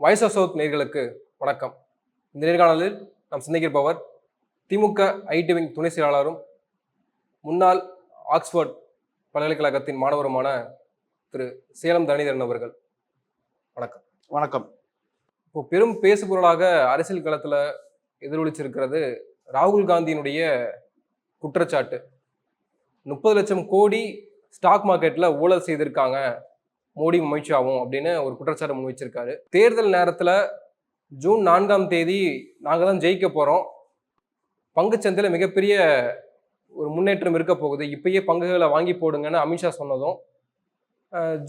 Voice of south நேர்களுக்கு வணக்கம். இந்த நேர்காணலில் நாம் சிந்திக்கிருப்பவர் திமுக ஐடி விங் துணை செயலாளரும் முன்னாள் ஆக்ஸ்போர்ட் பல்கலைக்கழகத்தின் மாணவருமான திரு சேலம் தனிதரன் அவர்கள். வணக்கம். வணக்கம். இப்போ பெரும் பேசுபொருளாக அரசியல் களத்தில் எதிரொலிச்சிருக்கிறது ராகுல் காந்தியினுடைய குற்றச்சாட்டு. முப்பது லட்சம் கோடி ஸ்டாக் மார்க்கெட்டில் ஊழல் செய்திருக்காங்க மோடி அமித்ஷாவும் அப்படின்னு ஒரு குற்றச்சாட்டு முன் வச்சிருக்காரு. தேர்தல் நேரத்தில் ஜூன் நான்காம் தேதி நாங்கள் தான் ஜெயிக்க போகிறோம் பங்குச்சந்தையில் மிகப்பெரிய ஒரு முன்னேற்றம் இருக்க போகுது. இப்பயே பங்குகளை வாங்கி போடுங்கன்னு அமித்ஷா சொன்னதும்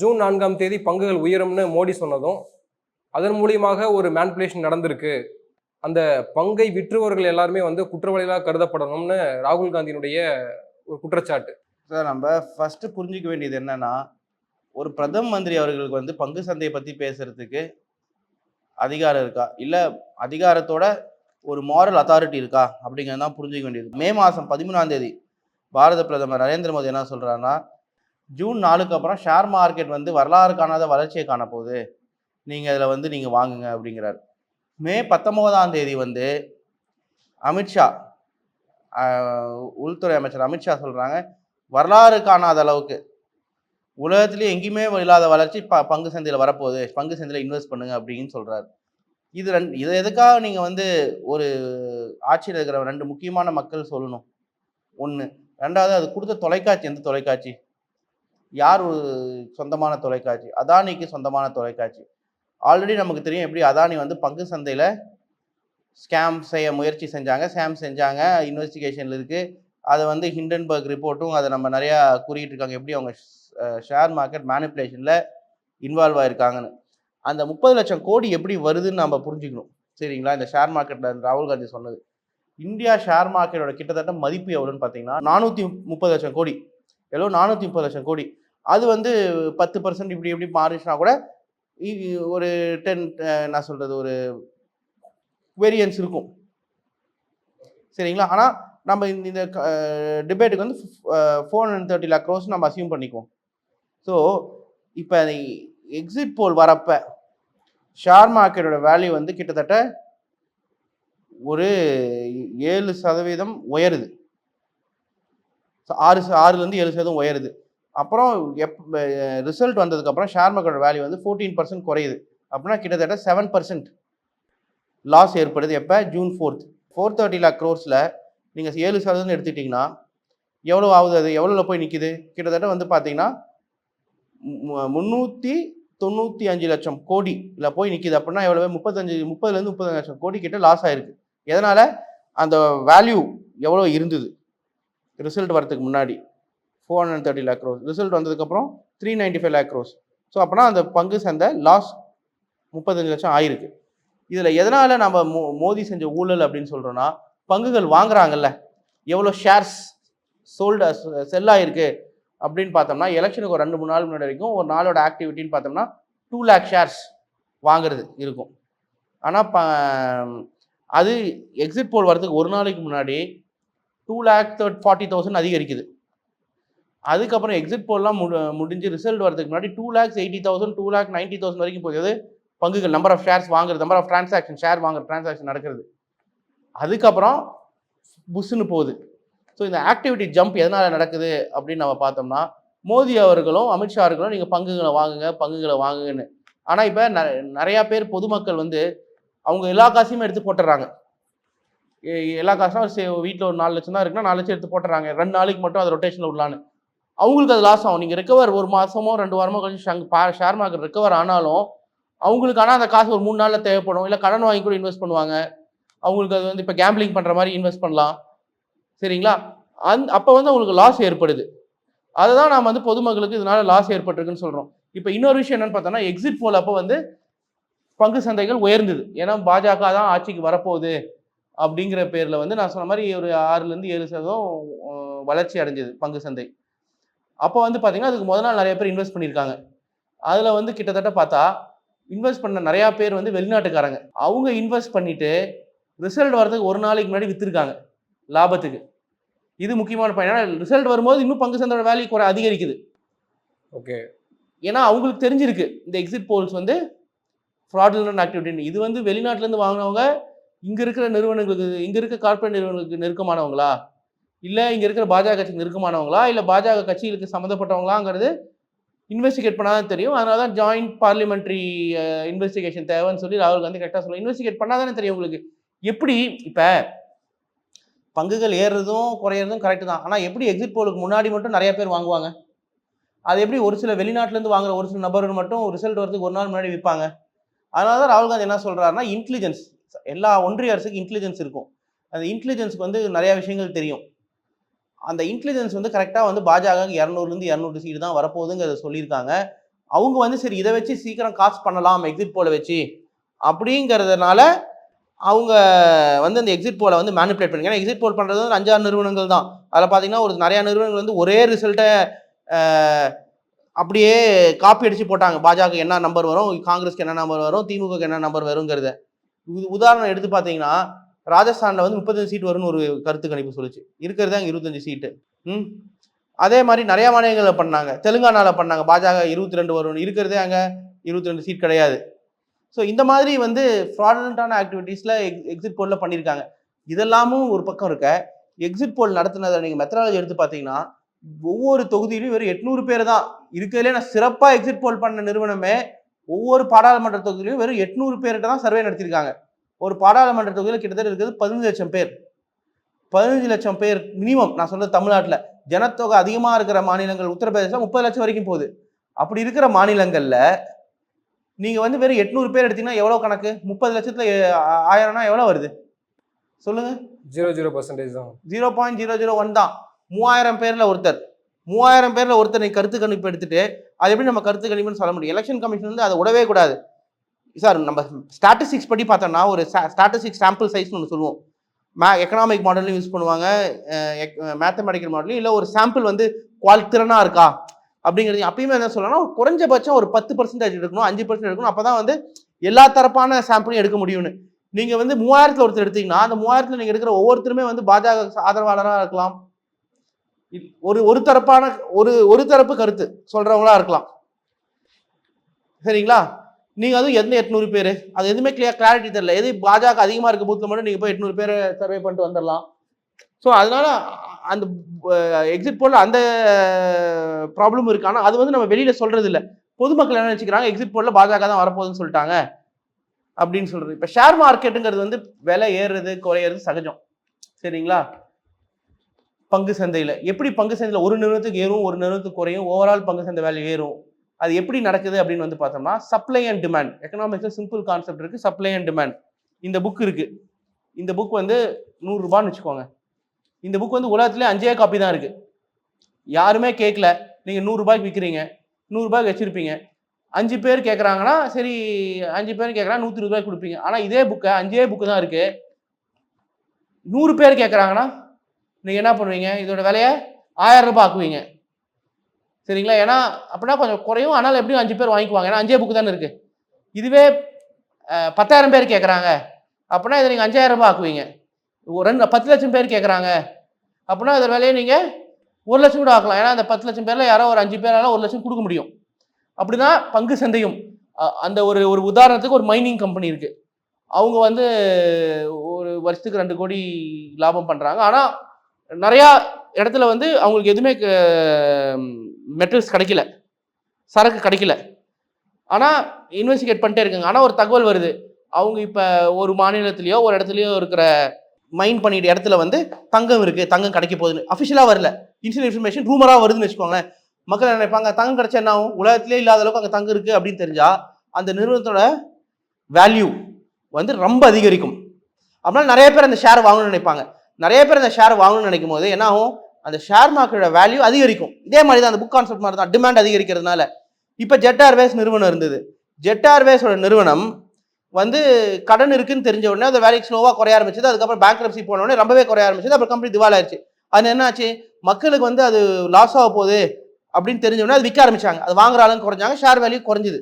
ஜூன் நான்காம் தேதி பங்குகள் உயரும்னு மோடி சொன்னதும் அதன் மூலியமாக ஒரு மேன்புலேஷன் நடந்திருக்கு. அந்த பங்கை விற்றுவர்கள் எல்லாருமே வந்து குற்றவாளிகளாக கருதப்படணும்னு ராகுல் காந்தியினுடைய ஒரு குற்றச்சாட்டு. சார் நம்ம ஃபஸ்ட்டு புரிஞ்சுக்க வேண்டியது என்னன்னா ஒரு பிரதம மந்திரி அவர்களுக்கு வந்து பங்கு சந்தையை பத்தி பேசுறதுக்கு அதிகாரம் இருக்கா? இல்ல அதிகாரத்தோட ஒரு மாரல் அத்தாரிட்டி இருக்கா? அப்படிங்கிறது தான் புரிஞ்சுக்க வேண்டியது. மே மாதம் பதிமூணாம் தேதி பாரத பிரதமர் நரேந்திர மோடி என்ன சொல்றாருன்னா ஜூன் நாலுக்கு அப்புறம் ஷேர் மார்க்கெட் வந்து வரலாறு காணாத வளர்ச்சியை காணப்போகுது. நீங்கள் அதில் வந்து நீங்கள் வாங்குங்க அப்படிங்கிறார். மே பத்தொம்போதாம் தேதி வந்து அமித்ஷா உள்துறை அமைச்சர் அமித்ஷா சொல்கிறாங்க வரலாறு காணாத அளவுக்கு உலகத்திலேயே எங்கேயுமே இல்லாத வளர்ச்சி ப பங்கு சந்தையில் வரப்போகுது. பங்கு சந்தையில் இன்வெஸ்ட் பண்ணுங்க அப்படின்னு சொல்கிறாரு இது ரெண்டு இது எதுக்காக நீங்கள் வந்து ஒரு ஆட்சியில் இருக்கிற ரெண்டு முக்கியமான மக்கள் சொல்லணும்? ஒன்று ரெண்டாவது அது கொடுத்த தொலைக்காட்சி எந்த தொலைக்காட்சி? யார் ஒரு சொந்தமான தொலைக்காட்சி? அதானிக்கு சொந்தமான தொலைக்காட்சி. ஆல்ரெடி நமக்கு தெரியும் எப்படி அதானி வந்து பங்கு சந்தையில் ஸ்கேம் செய்ய முயற்சி செஞ்சாங்க. ஸ்கேம் செஞ்சாங்க. இன்வெஸ்டிகேஷனில் இருக்குது அதை வந்து ஹிண்டன்பர்க் ரிப்போர்ட்டும் அதை நம்ம நிறையா கூறிட்டு இருக்காங்க எப்படி அவங்க ஷேர் மார்க்கெட் மேனிப்புலேஷனில் இன்வால்வ் ஆயிருக்காங்கன்னு. அந்த முப்பது லட்சம் கோடி எப்படி வருதுன்னு நம்ம புரிஞ்சுக்கணும். சரிங்களா? இந்த ஷேர் மார்க்கெட்டில் ராகுல் காந்தி சொன்னது. இந்தியா ஷேர் மார்க்கெட்டோட கிட்டத்தட்ட மதிப்பு எவ்வளோன்னு பார்த்தீங்கன்னா நானூற்றி முப்பது லட்சம் கோடி. எவ்வளோ நானூற்றி முப்பது லட்சம் கோடி. அது வந்து பத்து பர்சன்ட் இப்படி எப்படி மாறிச்சுனா கூட ஒரு டென் என்ன சொல்கிறது ஒரு வேரியன்ஸ் இருக்கும். சரிங்களா? ஆனால் நம்ம இந்த இந்த டிபேட்டுக்கு வந்து four hundred thirty lakh crores நம்ம அசியூம் பண்ணிக்குவோம். ஸோ இப்போ எக்ஸிட் போல் வரப்ப ஷேர் மார்க்கெட்டோட வேல்யூ வந்து கிட்டத்தட்ட ஒரு ஏழு சதவீதம் உயருது. ஆறு ஆறுலேருந்து ஏழு சதவீதம் உயருது. அப்புறம் எப் ரிசல்ட் வந்ததுக்கப்புறம் ஷேர் மார்க்கெட்டோட வேல்யூ வந்து ஃபோர்டீன் பர்சன்ட் குறையுது. அப்படின்னா கிட்டத்தட்ட செவன் பர்சன்ட் லாஸ் ஏற்படுது. எப்போ? June fourth four thirty lakh க்ரோர்ஸில் நீங்கள் ஏழு சதவீதம் எடுத்துக்கிட்டிங்கன்னா எவ்வளோ ஆகுது அது? எவ்வளோல போய் நிற்கிது கிட்டத்தட்ட வந்து பார்த்தீங்கன்னா மு- முந்நூற்றி தொண்ணூற்றி அஞ்சு லட்சம் கோடியில் போய் நிற்கிது அப்படின்னா எவ்வளோ முப்பத்தஞ்சு முப்பதுலேருந்து முப்பத்தஞ்சு லட்சம் கோடி கிட்ட லாஸ் ஆயிருக்கு. எதனால்? அந்த வேல்யூ எவ்வளோ இருந்தது? ரிசல்ட் வரதுக்கு முன்னாடி. Four hundred thirty lakh crores result வந்ததுக்கப்புறம் three ninety five lakh crores so அப்போனா அந்த பங்கு சந்தை லாஸ் முப்பத்தஞ்சு லட்சம் ஆயிருக்கு. இதில் எதனால் நம்ம மோ மோதி செஞ்ச ஊழல் அப்படின்னு சொல்கிறோன்னா பங்குகள் வாங்குறாங்கல்ல. எவ்வளோ ஷேர்ஸ் சோல்டு செல்லாகிருக்கு அப்படின்னு பார்த்தோம்னா எலெக்ஷனுக்கு ஒரு ரெண்டு மூணு நாள் முன்னாடி வரைக்கும் ஒரு நாளோட ஆக்டிவிட்டின்னு பார்த்தோம்னா டூ லேக் ஷேர்ஸ் வாங்குறது இருக்கும். ஆனால் ப அது எக்ஸிட் போல் வரதுக்கு ஒரு நாளைக்கு முன்னாடி two lakh third forty thousand அதிகரிக்குது. அதுக்கப்புறம் எக்ஸிட் போல்லாம் முடி முடிஞ்சு ரிசல்ட் வரதுக்கு முன்னாடி two lakhs eighty thousand two lakh ninety thousand வரைக்கும் போகுது. பங்குகள் நம்பர் ஆஃப் ஷேர்ஸ் வாங்குறது நம்பர் ஆஃப் டிரான்சாக்ஷன் ஷேர் வாங்குற டிரான்சாக்ஷன் நடக்கிறது. அதுக்கப்புறம் புஷ்ஷுன்னு போகுது. ஸோ இந்த ஆக்டிவிட்டி ஜம்ப் எதனால் நடக்குது அப்படின்னு நம்ம பார்த்தோம்னா மோடி அவர்களும் அமித்ஷா அவர்களும் நீங்கள் பங்குகளை வாங்குங்க பங்குகளை வாங்குங்கன்னு. ஆனால் இப்போ நிறையா பேர் பொதுமக்கள் வந்து அவங்க எல்லா காசையுமே எடுத்து போட்டுடுறாங்க எ- எல்லா காசும் ஒரு வீட்டில் ஒரு நாலு லட்சம் தான் இருக்குன்னா நாலு லட்சம் எடுத்து போட்டுறாங்க. ரெண்டு நாளைக்கு மட்டும் அது ரொட்டேஷனில் விடலான்னு அவங்களுக்கு அது லாஸ் ஆகும். நீங்கள் ரெக்கவர் ஒரு மாதமோ ரெண்டு வாரமோ கழிச்சு ஷேர் மார்க்கெட் ரெக்கவர் ஆனாலும் அவங்களுக்கு ஆனால் அந்த காசு ஒரு மூணு நாளில் தேவைப்படும். இல்லை கடன் வாங்கி கூட இன்வெஸ்ட் பண்ணுவாங்க. அவங்களுக்கு அது வந்து இப்போ கேம்பிளிங் பண்ணுற மாதிரி இன்வெஸ்ட் பண்ணலாம். சரிங்களா? அந் அப்போ வந்து அவங்களுக்கு லாஸ் ஏற்படுது. அதை தான் நாம் வந்து பொதுமக்களுக்கு இதனால லாஸ் ஏற்பட்டிருக்குன்னு சொல்கிறோம் இப்போ இன்னொரு விஷயம் என்னன்னு பார்த்தோம்னா எக்ஸிட் போல் அப்போ வந்து பங்கு சந்தைகள் உயர்ந்தது. ஏன்னா பாஜக தான் ஆட்சிக்கு வரப்போகுது அப்படிங்கிற பேரில் வந்து நான் சொன்ன மாதிரி ஒரு ஆறுலேருந்து ஏழு சதவீதம் வளர்ச்சி அடைஞ்சது பங்கு சந்தை. அப்போ வந்து பார்த்தீங்கன்னா அதுக்கு முதல் நாள் நிறைய பேர் இன்வெஸ்ட் பண்ணியிருக்காங்க. அதில் வந்து கிட்டத்தட்ட பார்த்தா இன்வெஸ்ட் பண்ண நிறையா பேர் வந்து வெளிநாட்டுக்காரங்க. அவங்க இன்வெஸ்ட் பண்ணிவிட்டு ரிசல்ட் வரதுக்கு ஒரு நாளைக்கு முன்னாடி விற்றுருக்காங்க லாபத்துக்கு. இது முக்கியமான பயன் ஏன்னா ரிசல்ட் வரும்போது இன்னும் பங்கு சந்தையோட வேல்யூ குறை அதிகரிக்குது. ஓகே. ஏன்னா அவங்களுக்கு தெரிஞ்சிருக்கு இந்த எக்ஸிட் போல்ஸ் வந்து ஃப்ராடுலண்ட் ஆக்டிவிட்டி இது வந்து வெளிநாட்டிலேருந்து வாங்கினவங்க இங்கே இருக்கிற நிறுவனங்களுக்கு இங்கே இருக்க கார்ப்பரேட் நிறுவனங்களுக்கு நெருக்கமானவங்களா? இல்லை இங்கே இருக்கிற பாஜக கட்சிக்கு நெருக்கமானவங்களா? இல்லை பாஜக கட்சிகளுக்கு சம்மந்தப்பட்டவங்களாங்கிறது இன்வெஸ்டிகேட் பண்ணாதான் தெரியும். அதனால தான் ஜாயிண்ட் பார்லிமெண்ட்ரி இன்வெஸ்டிகேஷன் தேவைன்னு சொல்லி ராகுல் காந்தி கரெக்டாக சொல்லுவோம் இன்வெஸ்டிகேட் பண்ணாதானே தெரியும் உங்களுக்கு. எப்படி இப்போ பங்குகள் ஏறுறதும் குறையிறதும் கரெக்டு தான். ஆனால் எப்படி எக்ஸிட் போலுக்கு முன்னாடி மட்டும் நிறைய பேர் வாங்குவாங்க? அது எப்படி ஒரு சில வெளிநாட்டிலேருந்து வாங்குற ஒரு சில நபர்கள் மட்டும் ரிசல்ட் வரதுக்கு ஒரு நாள் முன்னாடி விற்பாங்க அதனால தான் ராகுல் காந்தி என்ன சொல்கிறாருன்னா இன்டெலிஜென்ஸ் எல்லா ஒன்றிய அரசுக்கு இன்டெலிஜென்ஸ் இருக்கும். அந்த இன்டெலிஜென்ஸ்க்கு வந்து நிறைய விஷயங்கள் தெரியும். அந்த இன்டெலிஜென்ஸ் வந்து கரெக்டாக வந்து பாஜக இரநூறுலேருந்து இரநூறு சீட்டு தான் வரப்போகுதுங்கிறத சொல்லியிருக்காங்க. அவங்க வந்து சரி இதை வச்சு சீக்கிரம் காசு பண்ணலாம் எக்ஸிட் போல வச்சு. அப்படிங்கிறதுனால அவங்க வந்து அந்த எக்ஸிட் போலை வந்து மேனிப்புலேட் பண்ணுங்க ஏன்னா எக்ஸிட் போல் பண்ணுறது வந்து அஞ்சாறு நிறுவனங்கள் தான். அதில் பார்த்தீங்கன்னா ஒரு நிறையா நிறுவனங்கள் வந்து ஒரே ரிசல்ட்டை அப்படியே காப்பி அடித்து போட்டாங்க. பாஜக என்ன நம்பர் வரும் காங்கிரஸ்க்கு என்ன நம்பர் வரும் திமுகக்கு என்ன நம்பர் வருங்கிறத. உ- உதாரணம் எடுத்து பார்த்தீங்கன்னா ராஜஸ்தானில் வந்து முப்பத்தஞ்சு சீட் வரும்னு ஒரு கருத்து கணிப்பு சொல்லுச்சு. இருக்கிறது அங்கே இருபத்தஞ்சு சீட்டு ம்? அதே மாதிரி நிறையா மாநிலங்களில் பண்ணாங்க. தெலுங்கானாவில் பண்ணாங்க. பாஜக இருபத்தி ரெண்டு வரும் இருக்கிறதே அங்கே இருபத்தி ரெண்டு சீட் கிடையாது. ஸோ இந்த மாதிரி வந்து ஃப்ராடலண்டான ஆக்டிவிட்டீஸில் எக்ஸிட் போலில் பண்ணியிருக்காங்க இதெல்லாமும் ஒரு பக்கம் இருக்க. எக்ஸிட் போல் நடத்தினதை நீங்கள் மெத்தடாலஜி எடுத்து பார்த்தீங்கன்னா ஒவ்வொரு தொகுதியிலும் வெறும் எட்நூறு பேர் தான். இருக்கிறதுலே நான் சிறப்பாக எக்ஸிட் போல் பண்ண நிறுவனமே ஒவ்வொரு பாராளுமன்ற தொகுதியிலும் வெறும் எட்நூறு பேர்கிட்ட தான் சர்வே நடத்தியிருக்காங்க ஒரு பாராளுமன்ற தொகுதியில் கிட்டத்தட்ட இருக்கிறது பதினஞ்சு லட்சம் பேர். பதினஞ்சு லட்சம் பேர் மினிமம் நான் சொல்றது தமிழ்நாட்டில். ஜனத்தொகை அதிகமாக இருக்கிற மாநிலங்கள் உத்தரப்பிரதேசம் முப்பது லட்சம் வரைக்கும் போகுது. அப்படி இருக்கிற மாநிலங்களில் நீங்கள் வந்து வெறும் எட்நூறு பேர் எடுத்தீங்கன்னா எவ்வளோ கணக்கு? முப்பது லட்சத்தில் ஆயிரம்னா எவ்வளோ வருது? சொல்லுங்க. ஜீரோ ஜீரோ பர்சன்டேஜ் தான். Zero point zero zero one தான். மூவாயிரம் பேரில் ஒருத்தர். மூவாயிரம் பேரில் ஒருத்தர் நீ கருத்து கணிப்பு எடுத்துட்டு அது எப்படி நம்ம கருத்து கணிப்புன்னு சொல்ல முடியும்? எலெக்ஷன் கமிஷன் வந்து அதை விடவே கூடாது. சார் நம்ம ஸ்டாட்டிஸ்டிக்ஸ் படி பார்த்தோம்னா ஒரு ஸ்டாட்டிஸ்டிக்ஸ் சாம்பிள் சைஸ்னு ஒன்று சொல்லுவோம். மே எக்கனாமிக் மாடலும் யூஸ் பண்ணுவாங்க. மேத்தமெட்டிக்கல் மாடலும் இல்லை ஒரு சாம்பிள் வந்து குவால் திறனாக இருக்கா? அப்படிங்கிறது அப்பயுமே என்ன சொல்லணும்னா ஒரு குறைஞ்சபட்சம் ஒரு பத்து பர்சன்டேஜ் எடுக்கணும் அஞ்சு பர்சன்ட் எடுக்கணும். அப்போ தான் வந்து எல்லா தரப்பான சாம்பிளையும் எடுக்க முடியும்னு. நீங்கள் வந்து மூவாயிரத்தில் ஒருத்தர் எடுத்தீங்கன்னா அந்த மூவாயிரத்தில் நீங்கள் எடுக்கிற ஒவ்வொருத்தருமே வந்து பாஜக ஆதரவாளராக இருக்கலாம். ஒரு ஒரு தரப்பான ஒரு ஒரு தரப்பு கருத்து சொல்கிறவங்களா இருக்கலாம். சரிங்களா? நீங்கள் அதுவும் எந்த எட்நூறு பேர். அது எதுவுமே கிளியர் கிளாரிட்டி தெரியல. எது பாஜக அதிகமாக இருக்க பூத்தில் மட்டும் நீங்கள் போய் எட்நூறு பேர் சர்வே பண்ணிட்டு வந்துடலாம். ஸோ அதனால அந்த எக்ஸிட் போல் அந்த ப்ராப்ளம் இருக்கு ஆனால் அது வந்து நம்ம வெளியில சொல்றது இல்லை பொதுமக்கள் என்ன நினச்சிக்கிறாங்க? எக்ஸிட் போல பாஜக தான் வரப்போகுதுன்னு சொல்லிட்டாங்க. அப்படின்னு சொல்றது. இப்போ ஷேர் மார்க்கெட்டுங்கிறது வந்து விலை ஏறுறது குறையிறது சகஜம். சரிங்களா? பங்கு சந்தையில். எப்படி பங்கு சந்தையில் ஒரு நிறுவனத்துக்கு ஏறும் ஒரு நிறுவனத்துக்கு குறையும் ஓவரால் பங்கு சந்தை வேல்யூ ஏறும் அது எப்படி நடக்குது அப்படின்னு வந்து பார்த்தோம்னா சப்ளை அண்ட் டிமாண்ட் எக்கனாமிக்ஸில் சிம்பிள் கான்செப்ட் இருக்குது சப்ளை அண்ட் டிமாண்ட் இந்த புக் இருக்குது இந்த புக் வந்து நூறுரூபான்னு வச்சுக்கோங்க. இந்த புக் வந்து உலகத்துலேயே அஞ்சே காப்பி தான் இருக்குது யாருமே கேட்கல நீங்கள் நூறுரூபாய்க்கு விற்கிறீங்க நூறுரூபாய்க்கு வச்சுருப்பீங்க. அஞ்சு பேர் கேட்குறாங்கன்னா சரி அஞ்சு பேர் கேட்குறாங்க நூற்றி இருபது ரூபாய்க்கு கொடுப்பீங்க. ஆனால் இதே புக்கை அஞ்சே புக்கு தான் இருக்குது நூறு பேர் கேட்குறாங்கன்னா நீங்கள் என்ன பண்ணுவீங்க? இதோட விலையை ஆயிரம் ரூபாய் ஆக்குவீங்க. சரிங்களா? ஏன்னா அப்படின்னா கொஞ்சம் குறையும். ஆனால் எப்படியும் அஞ்சு பேர் வாங்கிக்குவாங்க. ஏன்னா அஞ்சே புக்கு தானே இருக்குது இதுவே பத்தாயிரம் பேர் கேட்குறாங்க அப்படின்னா இதை நீங்கள் அஞ்சாயிரம் ரூபாய் ஆக்குவீங்க. ஒரு ரெண்டு பத்து லட்சம் பேர் கேட்குறாங்க அப்படின்னா அதில் விலையை நீங்கள் ஒரு லட்சம் கூட ஆக்கலாம். ஏன்னா அந்த பத்து லட்சம் பேரில் யாரோ ஒரு அஞ்சு பேரால ஒரு லட்சம் கொடுக்க முடியும். அப்படிதான் பங்கு சந்தையும் அந்த ஒரு ஒரு உதாரணத்துக்கு ஒரு மைனிங் கம்பெனி இருக்குது அவங்க வந்து ஒரு வருஷத்துக்கு ரெண்டு கோடி லாபம் பண்ணுறாங்க ஆனால் நிறையா இடத்துல வந்து அவங்களுக்கு எதுவுமே மெட்டல்ஸ் கிடைக்கல. சரக்கு கிடைக்கல. ஆனால் இன்வெஸ்டிகேட் பண்ணிட்டே இருக்காங்க. ஆனால் ஒரு தகவல் வருது. அவங்க இப்போ ஒரு மாநிலத்திலயோ ஒரு இடத்துலையோ இருக்கிற மைண்ட் பண்ணிட்ட இடத்துல வந்து தங்கம் இருக்குது தங்கம் கிடைக்க போகுதுன்னு. அஃபிஷியலாக வரல. இன்சிடென்ட் இன்ஃபர்மேஷன் ரூமராக வருதுன்னு வச்சுக்கோங்களேன். மக்கள் என்ன நினைப்பாங்க தங்கம் கிடைச்சா என்ன ஆகும்? உலகத்திலே இல்லாத அளவுக்கு அங்கே தங்கம் இருக்குது அப்படின்னு தெரிஞ்சா அந்த நிறுவனத்தோட வேல்யூ வந்து ரொம்ப அதிகரிக்கும். அப்படின்னா நிறைய பேர் அந்த ஷேர் வாங்கணும்னு நினைப்பாங்க. நிறைய பேர் அந்த ஷேர் வாங்கணும்னு நினைக்கும் போது என்ன ஆகும்? அந்த ஷேர் மார்க்கெட்டோட வேல்யூ அதிகரிக்கும். இதே மாதிரி தான் அந்த புக் கான்செப்ட் மாதிரி தான். டிமாண்ட் அதிகரிக்கிறதுனால. இப்போ ஜெட் ஏர்வேஸ் நிறுவனம் இருந்தது. ஜெட் ஏர்வேஸோட நிறுவனம் வந்து கடன் இருக்குன்னு தெரிஞ்ச உடனே அந்த வேலைக்கு ஸ்லோவாக குறைய ஆரம்பிச்சது. அதுக்கப்புறம் பேங்க்ரப்சி போன உடனே ரொம்பவே குறைய ஆரம்பிச்சது. அப்புறம் கம்பெனி திவால் ஆயிடுச்சு அது என்னாச்சு? மக்களுக்கு வந்து அது லாஸ் ஆக போகுது அப்படின்னு தெரிஞ்ச உடனே அது விற்க ஆரம்பிச்சாங்க. அது வாங்குற ஆளுங்க குறைஞ்சாங்க ஷேர் வேல்யூ குறைஞ்சிது.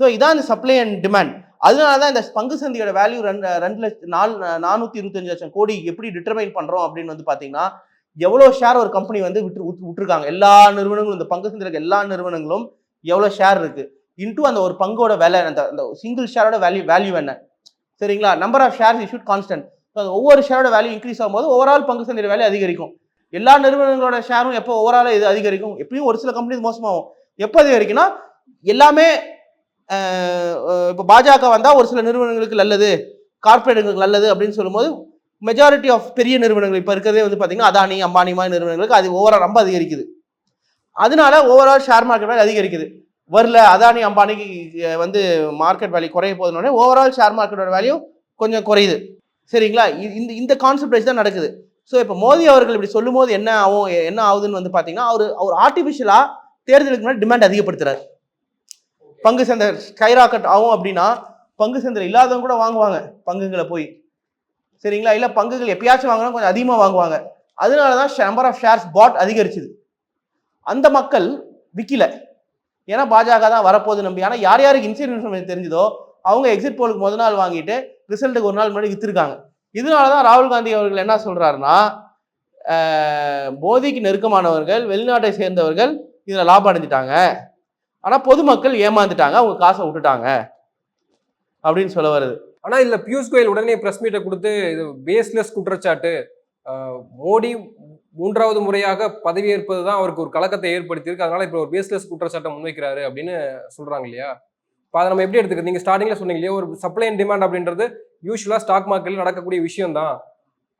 ஸோ இதான் இந்த சப்ளை அண்ட் டிமாண்ட் அதனால தான் இந்த பங்கு சந்தையோட வேல்யூ ரெண்டு ரெண்டு லட்சம் நாலு நானூற்றி இருபத்தஞ்சு லட்சம் கோடி எப்படி டிட்டர்மைன் பண்ணுறோம் அப்படின்னு வந்து பார்த்தீங்கன்னா எவ்வளோ ஷேர் ஒரு கம்பெனி வந்து விட்டு விட்டுருக்காங்க. எல்லா நிறுவனங்களும் இந்த பங்கு சந்தையில் எல்லா நிறுவனங்களும் எவ்வளோ ஷேர் இருக்குது இன்டூ அந்த ஒரு பங்கோட விலை அந்த அந்த சிங்கிள் ஷேரோட வேல்யூ வேல்யூ என்ன? சரிங்களா? Number of shares issued constant அந்த ஒவ்வொரு ஷேரோட வேல்யூ இன்க்ரீஸ் ஆகும்போது ஓவரால் பங்கு சந்தையோட வேல்யூ அதிகரிக்கும். எல்லா நிறுவனங்களோட ஷேரும் எப்போ ஓவரால் இது அதிகரிக்கும்? எப்பயும் ஒரு சில கம்பெனிஸ் மோசமாகும். எப்போ அதிகரிக்குன்னா எல்லாமே இப்போ பாஜக வந்தால் ஒரு சில நிறுவனங்களுக்கு நல்லது கார்ப்பரேட்டுங்களுக்கு நல்லது அப்படின்னு சொல்லும்போது மெஜாரிட்டி ஆஃப் பெரிய நிறுவனங்கள் இப்போ இருக்கிறதே வந்து பார்த்தீங்கன்னா அதானி அம்பானி மாதிரி நிறுவனங்களுக்கு அது ஓவரால் ரொம்ப அதிகரிக்குது. அதனால ஓவரால் ஷேர் மார்க்கெட் அதிகரிக்குது. வரல. அதானி அம்பானிக்கு வந்து மார்க்கெட் வேல்யூ குறைய போதுனோடனே ஓவரால் ஷேர் மார்க்கெட்டோட வேல்யூ கொஞ்சம் குறையுது. சரிங்களா? இந்த இந்த கான்செப்ட் வச்சு தான் நடக்குது. ஸோ இப்போ மோடி அவர்கள் இப்படி சொல்லும்போது என்ன ஆகும் என்ன ஆகுதுன்னு வந்து பார்த்தீங்கன்னா அவர் அவர் ஆர்டிஃபிஷியலாக தேர்தலுக்கு முன்னாடி டிமாண்ட் அதிகப்படுத்துறாரு. பங்கு சந்தை ஸ்கைராக்கெட் ஆகும் அப்படின்னா பங்கு சந்தை இல்லாதவங்க கூட வாங்குவாங்க பங்குகளை போய். சரிங்களா? இல்லை பங்குகள் எப்பயாச்சும் வாங்கினா கொஞ்சம் அதிகமாக வாங்குவாங்க. அதனால தான் நம்பர் ஆஃப் ஷேர்ஸ் பாட் அதிகரிச்சுது. அந்த மக்கள் விற்கல ஏன்னா பாஜக தான் வரப்போகுது நம்பி. ஆனால் யார் யாருக்கு இன்சைட் இன்ஃபர்மேஷன் தெரிஞ்சதோ அவங்க எக்ஸிட் போலுக்கு முதல் நாள் வாங்கிட்டு ரிசல்ட்டுக்கு ஒரு நாள் முன்னாடி வித்துருக்காங்க. இதனால தான் ராகுல் காந்தி அவர்கள் என்ன சொல்கிறாருன்னா போதிக்கு நெருக்கமானவர்கள் வெளிநாட்டை சேர்ந்தவர்கள் இதில் லாபம் அடைஞ்சிட்டாங்க. ஆனால் பொதுமக்கள் ஏமாந்துட்டாங்க அவங்க காசை விட்டுட்டாங்க. அப்படின்னு சொல்ல வருது. ஆனால் இல்லை பியூஷ் கோயல் உடனே ப்ரெஸ் மீட்டை கொடுத்து இது பேஸ்லெஸ் குற்றச்சாட்டு. மோடி மூன்றாவது முறையாக பதவியேற்பது தான் அவருக்கு ஒரு கலக்கத்தை ஏற்படுத்தியிருக்கு. அதனால இப்போ ஒரு பேஸ்லெஸ் குற்றச்சாட்டை முன்வைக்கிறாரு அப்படின்னு சொல்றாங்க இல்லையா? இப்போ அதை நம்ம எப்படி எடுத்துக்கிறது? நீங்கள் ஸ்டார்டிங்கில் சொன்னீங்க இல்லையா ஒரு சப்ளை அண்ட் டிமாண்ட் அப்படின்றது யூஸ்வலாக ஸ்டாக் மார்க்கெட்டில் நடக்கக்கூடிய விஷயம் தான்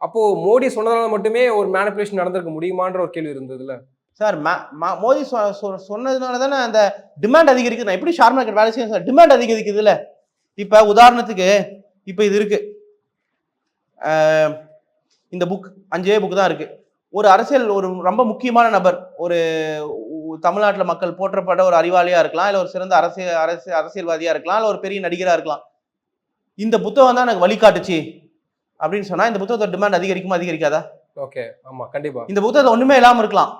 அப்போது மோடி சொன்னதால மட்டுமே ஒரு மேனிபுலேஷன் நடந்திருக்க முடியுமான்ற ஒரு கேள்வி இருந்ததுல சார் மோடி சொ- சொ- சொன்னதுனால தானே அந்த டிமாண்ட் அதிகரிக்குது. நான் எப்படி ஷேர் மார்க்கெட் வேலை செய்யும் சார்? டிமாண்ட் அதிகரிக்குதுல்ல. இப்போ உதாரணத்துக்கு இப்போ இது இருக்குது இந்த புக் அஞ்சே புக் தான் இருக்குது ஒரு அரசியல் ஒரு ரொம்ப முக்கியமான நபர் ஒரு தமிழ்நாட்டில் மக்கள் போற்றப்பட்ட ஒரு அறிவாளியா இருக்கலாம் இல்லை ஒரு சிறந்த அரசியல் அரசியல் அரசியல்வாதியா இருக்கலாம் இல்லை ஒரு பெரிய நடிகரா இருக்கலாம். இந்த புத்தகம் தான் எனக்கு வழிகாட்டுச்சு அப்படின்னு சொன்னா இந்த புத்தகத்தோட டிமாண்ட் அதிகரிக்குமா அதிகரிக்காதா? ஓகே ஆமா கண்டிப்பா. இந்த புத்தகத்தை ஒண்ணுமே இல்லாம இருக்கலாம்.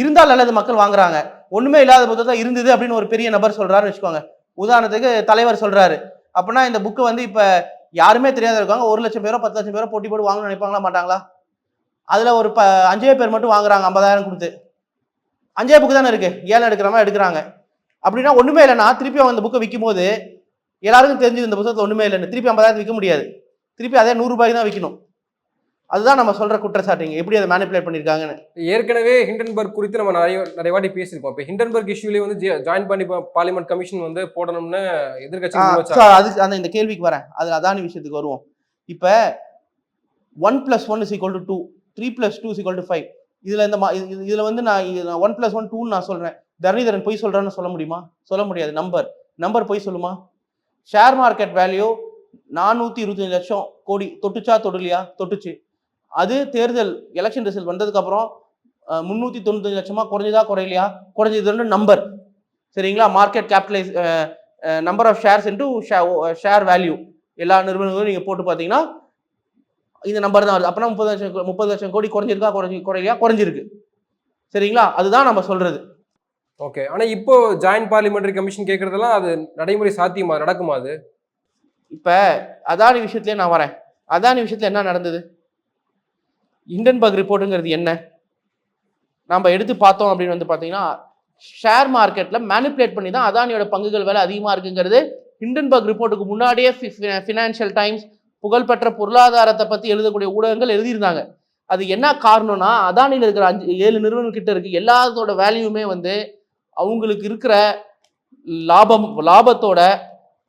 இருந்தால் நல்லது மக்கள் வாங்குறாங்க. ஒண்ணுமே இல்லாத புத்தகம் இருந்தது அப்படின்னு ஒரு பெரிய நபர் சொல்றாருன்னு வச்சுக்கோங்க. உதாரணத்துக்கு தலைவர் சொல்றாரு. அப்படின்னா இந்த புக்கு வந்து இப்ப யாருமே தெரியாத இருக்காங்க. ஒரு லட்சம் பேரோ பத்து லட்சம் பேரோ போட்டி போட்டு வாங்கணும்னு நினைப்பாங்களா மாட்டாங்களா? அதுல ஒரு ப அஞ்சே பேர் மட்டும் வாங்குறாங்க ஐம்பதாயிரம் கொடுத்து. அஞ்சே புக்கு தானே இருக்கு. ஏழை எடுக்கிறவங்க எடுக்கிறாங்க. அப்படின்னா ஒண்ணுமே இல்லைன்னா திருப்பி அவன் இந்த புக்கை விற்கும் போது எல்லாருக்கும் தெரிஞ்சது இந்த புத்தகத்தில் ஒண்ணுமே இல்லைன்னு. திருப்பி ஐம்பதாயிரம் விற்க முடியாது. திருப்பி அதே நூறு ரூபாய்க்கு தான் விற்கணும் அதுதான் நம்ம சொல்ற குற்றச்சாட்டுங்க. எப்படி அதை மேனிப்புலேட் பண்ணியிருக்காங்கன்னு. ஏற்கனவே ஹிண்டன்பர்க் குறித்து நம்ம நிறைய நிறைய வாட்டி பேசியிருக்கோம். இப்போ ஹிண்டன்பர்க் இஷ்யூலேயே வந்து ஜாயின் பண்ணி பார்லிமெண்ட் கமிஷன் வந்து போடணும்னு எதிர்கட்சி அதுக்கு அந்த இந்த கேள்விக்கு வரேன். அது அதானி விஷயத்துக்கு வருவோம். இப்போ one plus one is equal to two three plus two equal to five இதில் இந்த மா- இதுல வந்து நான் ஒன் பிளஸ் ஒன் டூன்னு நான் சொல்றேன். தரணிதரன் பொய் சொல்றான்னு சொல்ல முடியுமா? சொல்ல முடியாது. நம்பர். நம்பர் பொய் சொல்லுமா? ஷேர் மார்க்கெட் வேல்யூ நானூற்றி இருபத்தஞ்சு லட்சம் கோடி. தொட்டுச்சா தொடுலையா? தொட்டுச்சு. அது தேர்தல் எலெக்ஷன் ரிசல்ட் வந்ததுக்கப்புறம் முந்நூற்றி தொண்ணூத்தஞ்சு லட்சமா குறைஞ்சதா குறையலையா? குறைஞ்சதுன்னு நம்பர் சரிங்களா? Market capitalise number of shares into share value எல்லா நிறுவனங்களும் நீங்கள் போட்டு பார்த்தீங்கன்னா இந்த நம்பர் தான் வருது. அப்போனா முப்பது லட்சம் முப்பது லட்சம் கோடி குறைஞ்சிருக்கா குறைஞ்சி குறையலையா? குறைஞ்சிருக்கு. சரிங்களா? அதுதான் நம்ம சொல்றது. ஓகே ஆனா இப்போ ஜாயின் பார்லிமெண்டரி கமிஷன் கேட்கறதெல்லாம் அது நடைமுறை சாத்தியமா? நடக்குமா அது? இப்போ அதானி விஷயத்துலேயே நான் வரேன். அதானி விஷயத்தில் என்ன நடந்தது? இண்டன்பர்க் ரிப்போர்ட்டுங்கிறது என்ன? நம்ம எடுத்து பார்த்தோம் அப்படின்னு வந்து பார்த்தீங்கன்னா ஷேர் மார்க்கெட்டில் மேனிப்புலேட் பண்ணி தான் அதானியோட பங்குகள் விலை அதிகமாக இருக்குங்கிறது ஹிண்டன்பர்க் ரிப்போர்ட்டுக்கு முன்னாடியே ஃபினான்ஷியல் டைம்ஸ் புகழ்பெற்ற பொருளாதாரத்தை பற்றி எழுதக்கூடிய ஊடகங்கள் எழுதியிருந்தாங்க. அது என்ன காரணம்னா அதானியில் இருக்கிற அஞ்சு ஏழு நிறுவனம் கிட்ட இருக்கு. எல்லாத்தோட வேல்யூமே வந்து அவங்களுக்கு இருக்கிற லாபம் லாபத்தோட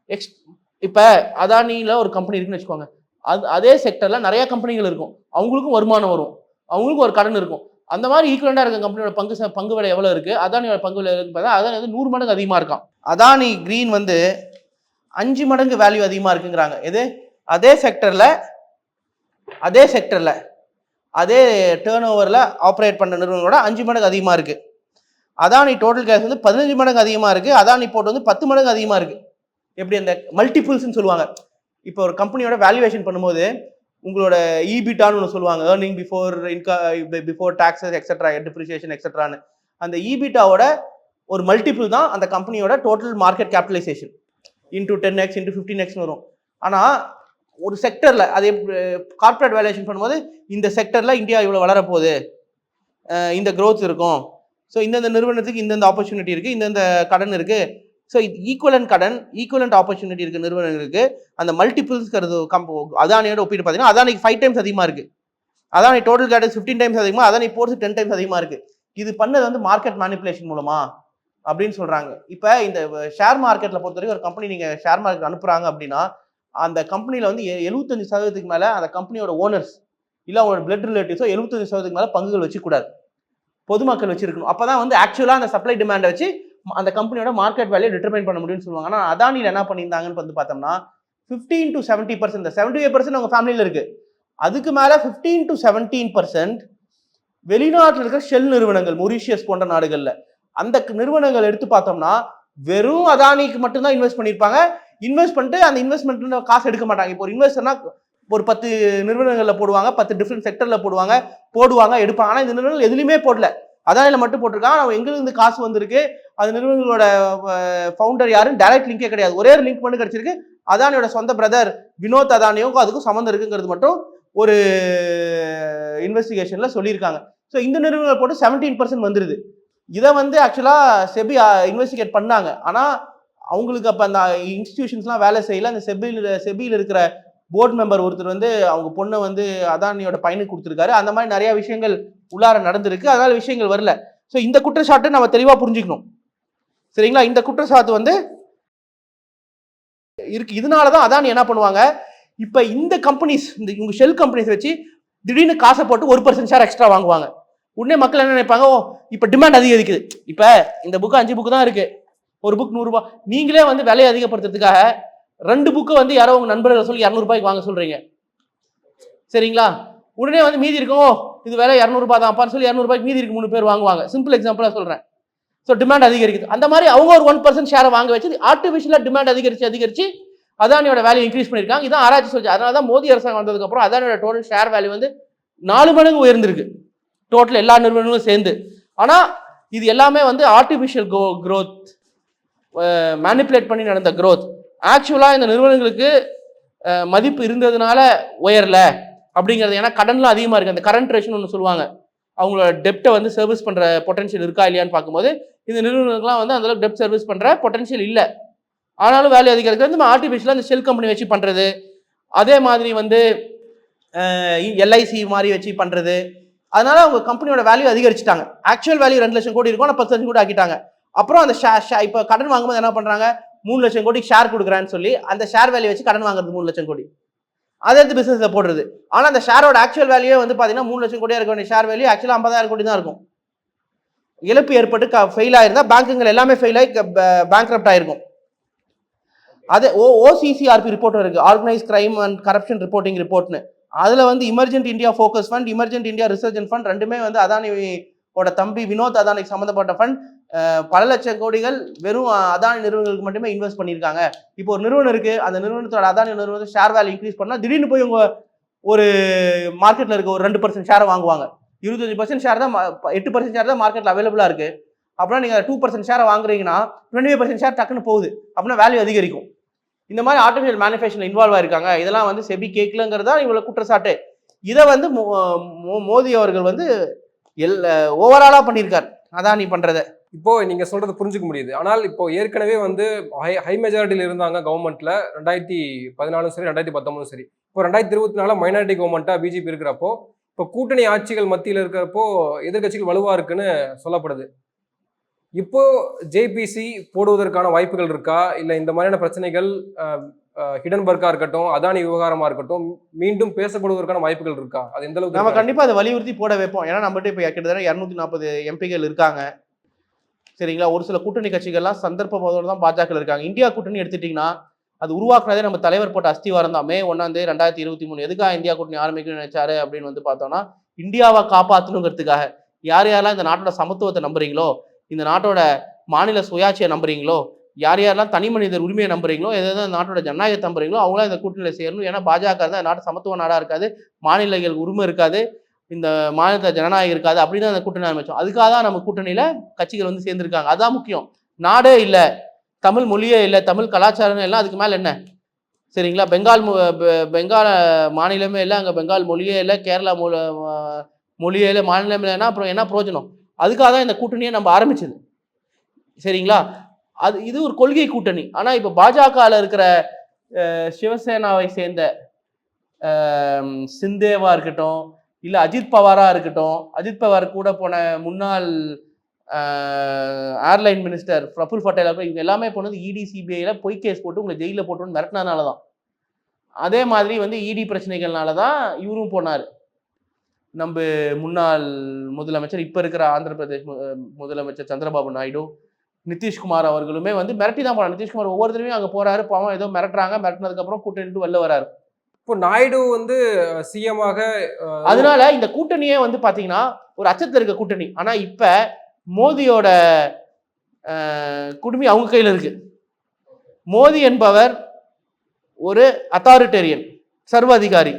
எக்ஸ் இப்போ அதானியில் ஒரு கம்பெனி இருக்குன்னு வச்சுக்கோங்க. அது அதே செக்டரில் நிறையா கம்பெனிகள் இருக்கும். அவங்களுக்கும் வருமானம் வரும். அவங்களுக்கும் ஒரு கடன் இருக்கும். அந்த மாதிரி ஈக்குவலண்டாக இருக்க கம்பெனியோட பங்கு ச- பங்கு விலை எவ்வளோ இருக்குது அதானியோட பங்கு விலை இருக்குது பார்த்தா அதானி வந்து நூறு மடங்கு அதிகமாக இருக்கான். அதானி கிரீன் வந்து அஞ்சு மடங்கு வேல்யூ அதிகமாக இருக்குங்கிறாங்க. எது? அதே செக்டரில் அதே செக்டரில் அதே டேர்ன் ஓவரில் ஆப்ரேட் பண்ணுற நிறுவனங்களோட அஞ்சு மடங்கு அதிகமாக இருக்குது அதானி டோட்டல் கேஸ் வந்து பதினஞ்சு மடங்கு அதிகமாக இருக்குது அதானி போட்டு வந்து பத்து மடங்கு அதிகமாக இருக்குது எப்படி அந்த மல்டிபிள்ஸ்னு சொல்லுவாங்க. இப்போ ஒரு கம்பெனியோட வேல்யூவேஷன் பண்ணும்போது உங்களோட இபிட்டான்னு ஒன்று சொல்லுவாங்க. ஏர்னிங் பிஃபோர் இன்கா பிஃபோர் டாக்ஸஸ் எக்ஸட்ரா டிப்ரிசியேஷன் எக்ஸட்ரான்னு அந்த இபிட்டாவோட ஒரு மல்டிபிள் தான் அந்த கம்பெனியோட total market capitalisation into ten X into fifteen எக்ஸ்னு வரும். ஆனால் ஒரு செக்டரில் அது கார்ப்பரேட் வேல்யூஷன் பண்ணும்போது இந்த செக்டரில் இந்தியா இவ்வளோ வளரப்போகுது. இந்த க்ரோத் இருக்கும். ஸோ இந்தந்த நிறுவனத்துக்கு இந்தந்த ஆப்பர்ச்சுனிட்டி இருக்குது இந்தந்த கடன் இருக்குது ஸோ இது ஈக்குவலன் கடன் ஈக்குவலண்ட் ஆப்பர்ச்சுனிட்டி இருக்குது நிறுவனங்களுக்கு அந்த மல்டிபிள்ஸ்ங்கிறது கம்ப அதானியோட ஒப்பிட்டு பார்த்தீங்கன்னா அதானிக்கு ஃபைவ் டைம்ஸ் அதிகமாக இருக்குது Adani total gas fifteen times அதிகமாக அதானி போர்ஸ் டென் டைம்ஸ் அதிகமாக இருக்குது இது பண்ணது வந்து மார்க்கெட் மேனிப்புலேஷன் மூலமா அப்படின்னு சொல்கிறாங்க இப்போ இந்த ஷேர் மார்க்கெட்டில் பொறுத்த வரைக்கும் ஒரு கம்பெனி நீங்கள் ஷேர் மார்க்கெட் அனுப்புகிறாங்க அப்படின்னா அந்த கம்பெனியில் வந்து எழுபத்தஞ்சு சதவீதத்துக்கு மேலே அந்த கம்பெனியோட ஓனர்ஸ் இல்லை அவங்களோட பிளட் ரிலேட்டிவ்ஸோ 75% சதவீதத்துக்கு மேலே பங்குகள் வச்சுக்கூடாது. பொதுமக்கள் வச்சிருக்கணும். அப்பதான் வந்து ஆக்சுவலாக அந்த சப்ளை டிமாண்டை வச்சு அந்த கம்பெனியோட மார்க்கெட் வேல்யூ டிட்டர்மைன் பண்ண முடியும்னு சொல்லுவாங்க. ஆனால் அதானியில் என்ன பண்ணியிருந்தாங்கன்னு வந்து பார்த்தோம்னா ஃபிஃப்டீன் டு செவன்ட்டி பர்சன்ட் இந்த செவன்டி ஃபைவ் பர்சன்ட் அவங்க ஃபேமிலியில் இருக்குது அதுக்கு மேலே ஃபிஃப்டீன் டு செவன்டீன் பர்சன்ட் வெளிநாட்டில் இருக்கிற ஷெல் நிறுவனங்கள் மொரிஷியஸ் போன்ற நாடுகளில். அந்த நிறுவனங்கள் எடுத்து பார்த்தோம்னா வெறும் அதானிக்கு மட்டும்தான் இன்வெஸ்ட் பண்ணியிருப்பாங்க. இன்வெஸ்ட் பண்ணிட்டு அந்த இன்வெஸ்ட்மெண்ட் காசு எடுக்க மாட்டாங்க. இப்போ ஒரு இன்வெஸ்டர்னா ஒரு பத்து நிறுவனங்களில் போடுவாங்க பத்து டிஃப்ரெண்ட் செக்டரில் போடுவாங்க போடுவாங்க எடுப்பாங்க. ஆனால் இந்த நிறுவனங்கள் எதுலையுமே போடல. அதானில மட்டும் போட்டிருக்காங்க. அவங்க எங்கிருந்து காசு வந்திருக்கு? அது நிறுவனங்களோட ஃபவுண்டர் யாரும் டைரக்ட் லிங்கே கிடையாது. ஒரே ஒரு லிங்க் மட்டும் கிடைச்சிருக்கு. அதானியோட சொந்த பிரதர் வினோத் அதானியும் அதுக்கும் சம்மந்தம் இருக்குங்கிறது மட்டும் ஒரு இன்வெஸ்டிகேஷனில் சொல்லியிருக்காங்க. ஸோ இந்த நிறுவனங்கள் போட்டு செவன்டீன் பர்சன்ட் வந்துருது. இதை வந்து ஆக்சுவலாக செபி இன்வெஸ்டிகேட் பண்ணாங்க. ஆனால் அவங்களுக்கு அப்போ அந்த இன்ஸ்டியூஷன்ஸ்லாம் வேலை செய்யல. அந்த செபியில் செபியில் இருக்கிற போர்ட் மெம்பர் ஒருத்தர் வந்து அவங்க பொண்ணை வந்து அதானியோட பையனுக்கு கொடுத்துருக்காரு. அந்த மாதிரி நிறைய விஷயங்கள் உள்ளார நடந்திருக்கு. அதனால விஷயங்கள் வரல. ஸோ இந்த குற்றச்சாட்டை நம்ம தெளிவாக புரிஞ்சுக்கணும். சரிங்களா? இந்த குற்றச்சாட்டு வந்து இருக்கு. இதனால தான் அதானி என்ன பண்ணுவாங்க? இப்போ இந்த கம்பெனிஸ் இந்த இவங்க ஷெல் கம்பெனிஸ் வச்சு திடீர்னு காசை போட்டு ஒரு பர்சன்ட் ஷேர் எக்ஸ்ட்ரா வாங்குவாங்க. உடனே மக்கள் என்ன நினைப்பாங்க? ஓ இப்போ டிமாண்ட் அதிகரிக்குது. இப்போ இந்த புக்கு அஞ்சு புக்கு தான் இருக்குது ஒரு புக் நூறுரூபா நீங்களே வந்து விலையை அதிகப்படுத்துறதுக்காக ரெண்டு புக்கு வந்து யாரோ உங்க நண்பர்கள் சொல்லி இரநூறுபாய்க்கு வாங்க சொல்றீங்க. சரிங்களா? உடனே வந்து மீதி இருக்கும் ஓ இது விலை இரநூறுபா தான்ப்பான்னு சொல்லி இரநூறுபாய்க்கு மீதி இருக்கு மூணு பேர் வாங்குவாங்க. சிம்பிள் எக்ஸாம்பிளாக சொல்றேன். ஸோ டிமாண்ட் அதிகரிக்குது. அந்த மாதிரி அவங்க ஒரு ஒன் பர்சன்ட் ஷேரை வாங்க வச்சு ஆர்டிஃபிஷியலாக டிமாண்ட் அதிகரிச்சு அதிகரிச்சு அதானியோட வேல்யூ இன்க்ரீஸ் பண்ணியிருக்காங்க. இதான் ஆராய்ச்சி சொல்லிச்சு. அதனால தான் மோடி அரசாங்கம் வந்ததுக்கப்புறம் அதானியோட டோட்டல் ஷேர் வேல்யூ வந்து நாலு மடங்கு உயர்ந்திருக்கு. டோட்டல் எல்லா நிறுவனங்களும் சேர்ந்து. ஆனால் இது எல்லாமே வந்து ஆர்டிஃபிஷியல் கோ க்ரோத் மேனிப்புலேட் பண்ணி நடந்த க்ரோத் ஆக்சுவலாக இந்த நிறுவனங்களுக்கு மதிப்பு இருந்ததுனால உயரல அப்படிங்கிறது. ஏன்னா கடன்லாம் அதிகமாக இருக்குது அந்த கரண்ட் ரேஷன் ஒன்று சொல்லுவாங்க. அவங்களோட டெப்ட்டை வந்து சர்வீஸ் பண்ணுற பொட்டன்ஷியல் இருக்கா இல்லையான்னு பார்க்கும்போது இந்த நிறுவனங்களுக்குலாம் வந்து அந்தளவுக்கு டெப்ட் சர்வீஸ் பண்ணுற பொட்டன்ஷியல் இல்லை. ஆனாலும் வேல்யூ அதிகரிக்கிறது நம்ம ஆர்டிஃபிஷியலாக அந்த ஷெல் கம்பெனி வச்சு பண்ணுறது அதே மாதிரி வந்து எல்ஐசி மாதிரி வச்சு பண்ணுறது அதனால அவங்க கம்பெனியோட வேல்யூ அதிகரிச்சிட்டாங்க. ஆக்சுவல் வேல்யூ ரெண்டு லட்சம் கோடி இருக்கும். ஆனால் பத்து லட்சம் கூட ஆக்கிட்டாங்க. அப்புறம் அந்த ஷே ஷே இப்போ கடன் வாங்கும்போது என்ன பண்ணுறாங்க மூணு லட்சம் கோடி ஷேர் கொடுக்குறேன்னு சொல்லி அந்த ஷேர் வேல்யூ வச்சு கடன் வாங்குறது மூணு லட்சம் கோடி. அதை எடுத்து பிஸ்னஸில் போடுறது. ஆனால் அந்த ஷேரோட ஆக்சுவல் வேல்யூ வந்து பார்த்தீங்கன்னா மூணு லட்சம் கோடியாக இருக்க வேண்டிய ஷேர் வேல்யூ ஆக்சுவலாக ஐம்பதாயிரம் கோடி தான் இருக்கும். இழப்பு ஏற்பட்டு ஃபெயில் ஆயிருந்தா பேங்குங்கள் எல்லாமே ஃபெயில் ஆகி பேங்க் ஆயிருக்கும். அது ஓ ஓசிசிஆர்பி ரிப்போர்ட் இருக்குது organise crime and corruption reporting ரிப்போர்ட்னு அதில் வந்து emergent India focus fund emergent India research fund ரெண்டுமே வந்து அதானியோட தம்பி வினோத் அதானிக்கு சம்மந்தப்பட்ட ஃபண்ட் பல லட்சம் கோடிகள் வெறும் அதானி நிறுவனங்களுக்கு மட்டுமே இன்வெஸ்ட் பண்ணியிருக்காங்க. இப்போ ஒரு நிறுவனம் இருக்கு. அந்த நிறுவனத்தோட அதானி நிறுவனத்தை ஷேர் வேல்யூ இன்க்ரீஸ் பண்ணால் திடீர்னு போய் உங்க ஒரு மார்க்கெட்ல இருக்க ஒரு ரெண்டு பர்சன்ட் ஷேரை வாங்குவாங்க. இருபத்தஞ்சு பர்சன்ட் ஷேர் தான் எட்டு பர்சன்ட் ஷேர் தான் மார்க்கெட்ல அவைலபிளா இருக்கு. அப்படின்னா நீங்க டூ பர்சன்ட் ஷேரை வாங்குறீங்கன்னா டுவெண்ட்டி ஃபைவ் பர்சன்ட் ஷேர் டக்குன்னு போகுது. அப்படின்னா வேல்யூ அதிகரிக்கும். இந்த மாதிரி ஆர்டிஃபிஷியல் மேனுஃபேக்சரில் இன்வால்வ் ஆயிருக்காங்க. இதெல்லாம் வந்து செபி கேட்கலங்கிறதா இவ்வளோ குற்றச்சாட்டு. இதை வந்து மோ- மோ- மோடி அவர்கள் வந்து எல் ஓவராலாக பண்ணியிருக்கார். அதானி பண்ணுறதை இப்போ நீங்க சொல்றது புரிஞ்சுக்க முடியுது. ஆனால் இப்போ ஏற்கனவே வந்து ஹை ஹை மெஜாரிட்டியில் இருந்தாங்க கவர்மெண்ட்ல ரெண்டாயிரத்தி பதினாலும் சரி ரெண்டாயிரத்தி பத்தொன்பதும் சரி. இப்போ ரெண்டாயிரத்தி இருபத்தி நாலு மைனாரிட்டி கவர்மெண்ட்டா பிஜேபி இருக்கிறப்போ இப்போ கூட்டணி ஆட்சிகள் மத்தியில் இருக்கிறப்போ எதிர்க்கட்சிகள் வலுவா இருக்குன்னு சொல்லப்படுது. இப்போ ஜேபிசி போடுவதற்கான வாய்ப்புகள் இருக்கா? இல்லை இந்த மாதிரியான பிரச்சனைகள் ஹிடன்பர்க்கா இருக்கட்டும் அதானி விவகாரமா இருக்கட்டும் மீண்டும் பேசப்படுவதற்கான வாய்ப்புகள் இருக்கா? அது எந்த அளவுக்கு நம்ம? கண்டிப்பா அதை வலியுறுத்தி போட வைப்போம். ஏன்னா நம்மகிட்ட இப்போ கிட்டத்தட்ட இரநூத்தி நாற்பது எம்பிகள் இருக்காங்க. சரிங்களா? ஒரு சில கூட்டணி கட்சிகள்லாம் சந்தர்ப்ப தான் பாஜக இருக்காங்க. இந்தியா கூட்டணி எடுத்துட்டிங்கன்னா அது உருவாக்குனதே நம்ம தலைவர் போட்ட அஸ்திவாரம் தான். மே ஒன்னாம் ரெண்டாயிரத்தி இருபத்தி மூணு. எதுக்காக இந்தியா கூட்டணி ஆரம்பிக்கணும்னு நினைச்சாரு அப்படின்னு வந்து பார்த்தோம்னா இந்தியாவை காப்பாற்றணுங்கிறதுக்காக யார் யாரெல்லாம் இந்த நாட்டோட சமத்துவத்தை நம்புறீங்களோ இந்த நாட்டோட மாநில சுயாட்சியை நம்புறீங்களோ யார் யாரெல்லாம் தனி மனிதர் உரிமையை நம்புறீங்களோ எதாவது இந்த நாட்டோட ஜனநாயகத்தை நம்புறீங்களோ அவங்களாம் இந்த கூட்டணியில் சேரணும். ஏன்னா பாஜக தான் நாட்டு சமத்துவ நாடாக இருக்காது. மாநிலங்கள் உரிமை இருக்காது. இந்த மாநிலத்தில் ஜனநாயகம் இருக்காது அப்படின்னு தான் அந்த கூட்டணி ஆரம்பிச்சோம் அதுக்காக தான் நம்ம கூட்டணியில் கட்சிகள் வந்து சேர்ந்துருக்காங்க. அதான் முக்கியம். நாடே இல்லை. தமிழ் மொழியே இல்லை. தமிழ் கலாச்சாரம் எல்லாம் அதுக்கு மேலே என்ன? சரிங்களா? பெங்கால் பெங்கால் பெங்கால மாநிலமே இல்லை. அங்கே பெங்கால் மொழியே இல்லை. கேரளா மொ மொழியே இல்லை. மாநிலமே இல்லைன்னா அப்புறம் என்ன பிரயோஜனம்? அதுக்காக தான் இந்த கூட்டணியை நம்ம ஆரம்பிச்சது. சரிங்களா? அது இது ஒரு கொள்கை கூட்டணி. ஆனால் இப்போ பாஜகவில் இருக்கிற சிவசேனாவை சேர்ந்த சிந்தேவா இருக்கட்டும் இல்லை அஜித் பவாராக இருக்கட்டும் அஜித் பவார் கூட போன முன்னாள் ஏர்லைன் மினிஸ்டர் பிரபுல் பட்டேலாக இருக்கட்டும், இவங்க எல்லாமே போனது இடி சிபிஐயில் பொய் கேஸ் போட்டு உங்களை ஜெயிலில் போட்டுன்னு மிரட்டினதுனால தான் அதே மாதிரி வந்து இடி பிரச்சனைகள்னால தான் இவரும் போனார். நம்ம முன்னாள் முதலமைச்சர் இப்போ இருக்கிற ஆந்திர பிரதேஷ் முதலமைச்சர் சந்திரபாபு நாயுடு நிதிஷ்குமார் அவர்களுமே வந்து மிரட்டி தான் போனார். நிதிஷ்குமார் ஒவ்வொரு அங்கே போகிறாரு பாவம் ஏதோ மிரட்டுறாங்க மிரட்டினதுக்கப்புறம் கூட்டிட்டு வெளில வராரு. இப்போ நாயுடு வந்து சிஎமாக அதனால இந்த கூட்டணியே வந்து பார்த்தீங்கன்னா ஒரு அச்சத்தில் இருக்க கூட்டணி. ஆனால் இப்போ மோதியோட குடுமி அவங்க கையில் இருக்கு. மோதி என்பவர் ஒரு அத்தாரிட்டேரியன் சர்வ அதிகாரி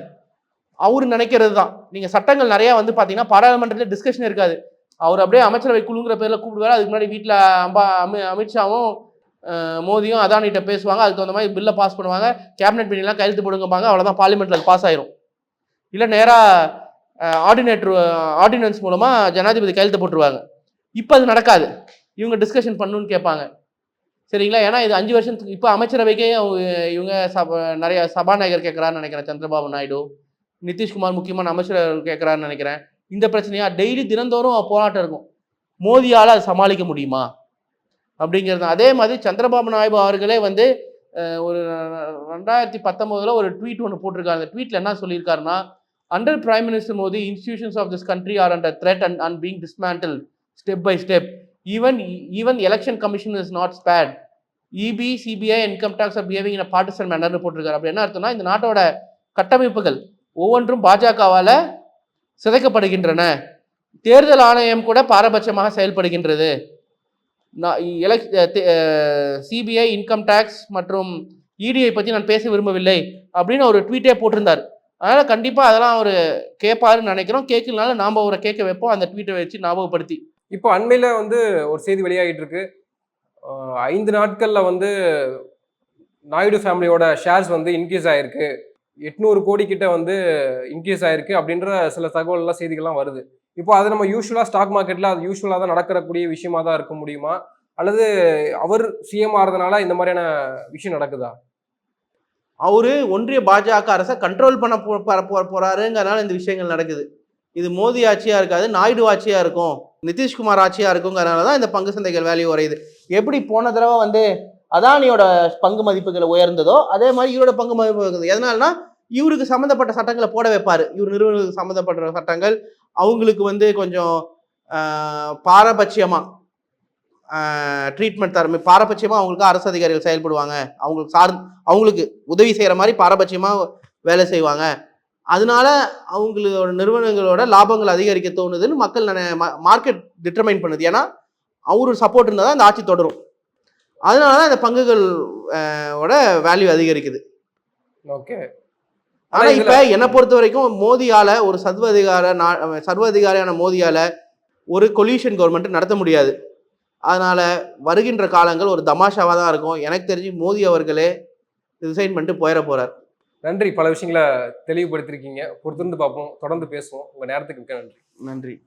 அவர் நினைக்கிறது தான். நீங்கள் சட்டங்கள் நிறையா வந்து பார்த்தீங்கன்னா பாராளுமன்றத்தில் டிஸ்கஷன் இருக்காது. அவர் அப்படியே அமைச்சரவை குழுங்கிற பேரில் கூப்பிடுவார். அதுக்கு முன்னாடி வீட்டில் அம்பா அமி அமித்ஷாவும் மோதியும் அதானிட்ட பேசுவாங்க. அதுக்கு தகுந்த மாதிரி பில்லை பாஸ் பண்ணுவாங்க. கேபினெட் மீட்டிங்லாம் கையெழுத்து போடுங்கப்பாங்க அவ்வளோதான் பார்லிமெண்ட்டில் அது பாஸ் ஆயிரும். இல்லை நேராக ஆர்டினேட்டர் ஆர்டினன்ஸ் மூலமாக ஜனாதிபதி கையெழுத்து போட்டுருவாங்க. இப்போ அது நடக்காது. இவங்க டிஸ்கஷன் பண்ணுன்னு கேட்பாங்க. சரிங்களா? ஏன்னா இது அஞ்சு வருஷத்துக்கு இப்போ அமைச்சரவைக்கே அவங்க இவங்க சப நிறைய சபாநாயகர் கேட்குறான்னு நினைக்கிறேன். சந்திரபாபு நாயுடு நிதிஷ்குமார் முக்கியமான அமைச்சர் கேட்குறான்னு நினைக்கிறேன். இந்த பிரச்சனையாக டெய்லி தினந்தோறும் போராட்டம் இருக்கும். மோதியால் அதை சமாளிக்க முடியுமா? அப்படிங்கிறது அதே மாதிரி சந்திரபாபு நாயுடு அவர்களே வந்து ஒரு ரெண்டாயிரத்தி பத்தொம்போதில் ஒரு ட்வீட் ஒன்று போட்டிருக்காரு. அந்த ட்வீட்டில் என்ன சொல்லியிருக்காருன்னா under prime minister Modi institutions of this country are under threat and and being dismantle step by step even even election commission is not spared EB CBI income tax are behaving in partisan மேனர்னு போட்டிருக்காரு. அப்படி என்ன அர்த்தம்னா இந்த நாட்டோட கட்டமைப்புகள் ஒவ்வொன்றும் பாஜகவால் சிதைக்கப்படுகின்றன. தேர்தல் ஆணையம் கூட பாரபட்சமாக செயல்படுகின்றது. சிபிஐ இன்கம் டேக்ஸ் மற்றும் இடிஐ பற்றி நான் பேச விரும்பவில்லை அப்படின்னு ஒரு ட்வீட்டே போட்டிருந்தார். அதனால் கண்டிப்பாக அதெல்லாம் அவர் கேட்பாருன்னு நினைக்கிறோம். கேட்கலனால நாம் அவரை கேட்க வைப்போம். அந்த ட்வீட்டை வச்சு ஞாபகப்படுத்தி. இப்போ அண்மையில் வந்து ஒரு செய்தி வெளியாகிட்டு இருக்கு ஐந்து நாட்களில் வந்து நாயுடு ஃபேமிலியோட ஷேர்ஸ் வந்து இன்க்ரீஸ் ஆயிருக்கு. எட்நூறு கோடி கிட்ட வந்து இன்க்ரீஸ் ஆயிருக்கு அப்படின்ற சில தகவல்லாம் செய்திகள்லாம் வருது. இப்போ அது நம்ம யூஸ்வலாக ஸ்டாக் மார்க்கெட்ல அது யூஸ்வலாக தான் நடக்கிறக்கூடிய விஷயமா தான் இருக்க முடியுமா? அல்லது அவர் சிஎம் இந்த மாதிரியான விஷயம் நடக்குதா? அவர் ஒன்றிய பாஜக அரசை கண்ட்ரோல் பண்ண போ போ- போறாருங்கிறனால இந்த விஷயங்கள் நடக்குது. இது மோடி ஆட்சியாக இருக்காது நாயுடு ஆட்சியாக இருக்கும் நிதிஷ்குமார் ஆட்சியாக இருக்குங்கிறனால தான் இந்த பங்கு சந்தைகள் வேல்யூ வரையுது எப்படி போன தடவை வந்து அதானியோட பங்கு மதிப்புகளை உயர்ந்ததோ அதே மாதிரி இவரோட பங்கு மதிப்பு உயர்ந்தது. எதனால்னா இவருக்கு சம்மந்தப்பட்ட சட்டங்களை போட வைப்பார். இவர் நிறுவனங்களுக்கு சம்மந்தப்பட்ட சட்டங்கள் அவங்களுக்கு வந்து கொஞ்சம் பாரபட்சியமாக ட்ரீட்மெண்ட் தர பாரபட்சியமாக அவங்களுக்கு அரசு அதிகாரிகள் செயல்படுவாங்க. அவங்களுக்கு சார் அவங்களுக்கு உதவி செய்கிற மாதிரி பாரபட்சமாக வேலை செய்வாங்க. அதனால அவங்களோட நிறுவனங்களோட லாபங்கள் அதிகரிக்க தோணுதுன்னு மக்கள் மார்க்கெட் டிட்டர்மைன் பண்ணுது. ஏன்னா அவரு சப்போர்ட் இருந்தால் தான் இந்த ஆட்சி தொடரும். அதனால தான் இந்த பங்குகள் அஹ், ஓட வேல்யூ அதிகரிக்குது. ஓகே. ஆனா இப்ப என்னை பொறுத்த வரைக்கும் மோதியால ஒரு சர்வ அதிகார நா- சர்வ அதிகாரியான மோதியால ஒரு கொல்யூஷன் கவர்மெண்ட் நடத்த முடியாது. அதனால வருகின்ற காலங்கள் ஒரு தமாஷாவா தான் இருக்கும். எனக்கு தெரிஞ்சு மோடி அவர்களே ரிசைன் பண்ணிட்டு போயிட போறார். நன்றி. பல விஷயங்களை தெளிவுபடுத்திருக்கீங்க. பொறுத்திருந்து பார்ப்போம். தொடர்ந்து பேசுவோம். உங்க நேரத்துக்கு மிக்க நன்றி. நன்றி.